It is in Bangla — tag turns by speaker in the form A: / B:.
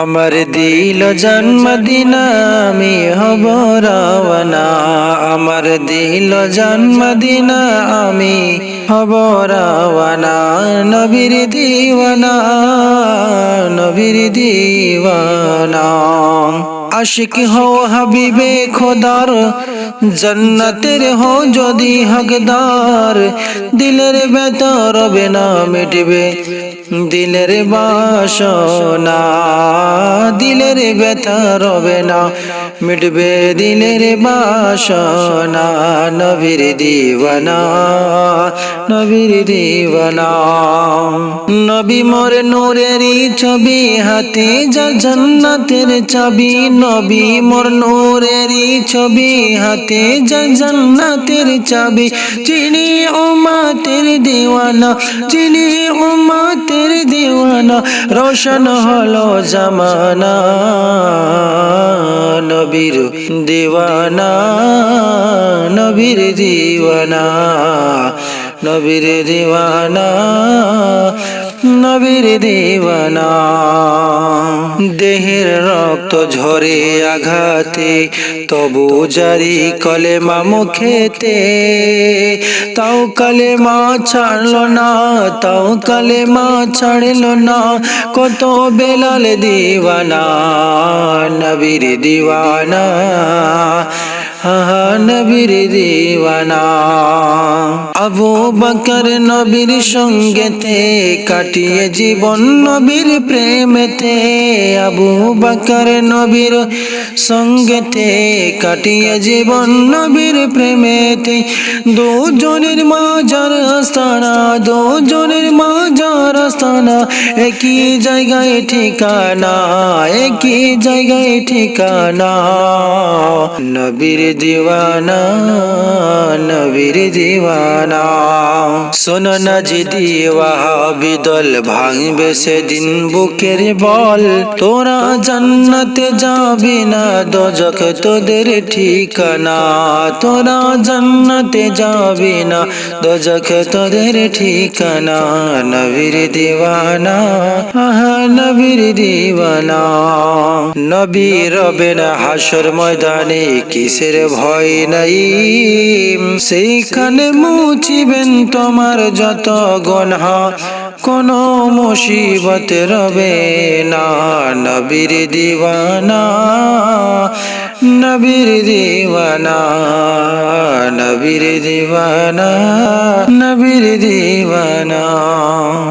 A: আমার দিল জন্মদিনা আমি হব রাওয়ানা আমার দিল জন্মদিনা আমি হব রাওয়ানা নবীর দিওয়ানা নবীর দিওয়ানা। আশিক হো হাবিবে খোদার, জন্নতের হো যদি হকদার। দিলের বেতর রবে না মিটবে দিলের বাসনা দিলের ব্যথা রবে না। মিটবে দিলের বাসনা নবীর দিওয়ানা। নবীর দিওয়ানা। নবী মোর নূরেরই ছবি, হাতে যা জান্নাতের চাবি। নবী মোর নূরেরই ছবি, হাতে যা জান্নাতের চাবি। চিনি উমাতের দিওয়ানা চিনি উমাতের দিওয়ানা। রোশন হলো জামানা, নবীর দেওয়ানা, নবীর দিওয়ানা। নবীর দিওয়ানা নবীর দিওয়ানা। দেহের রক্ত ঝরে আঘাতে, তবু জারি কলেমা মুখেতে। তাও কালেমা ছাড়লো না, তাও কালেমা ছাড়লো না, কত বেলাল দিওয়ানা, নবীর দিওয়ানা। নবীর দিওয়ানা। আবু বকর নবীর সঙ্গেতে কাটিয়ে জীবন নবীর প্রেমেতে। আবু বকর নবীর সঙ্গেতে কাটিয়ে জীবন নবীর প্রেমেতে। দুজনের মাজার আস্তানা, দুজনের মাজার আস্তানা। একই জায়গায় ঠিকানা, একই জায়গায় ঠিকানা। নবীর দিওয়ানা ভালো নবীর দিওয়ানা শোনো না যদি ওয়াহাবি দল ভাঙবে সেদিন বুকের বল। তোরা জান্নাতে যাবি না, দজক তোদের ঠিকানা। তোরা জান্নাতে যাবি না, দজক তোদের ঠিকানা। নবীর দিওয়ানা, আহা, নবীর দিওয়ানা। নবী রবে না হাসর ময়দানে কিসের ভয় নাই? সেইখানে মুছিবেন তোমার যত গনহা, কোন মুসিবত রবে না। নবীর দিওয়ানা নবীর দিওয়ানা নবীর দিওয়ানা নবীর দিওয়ানা।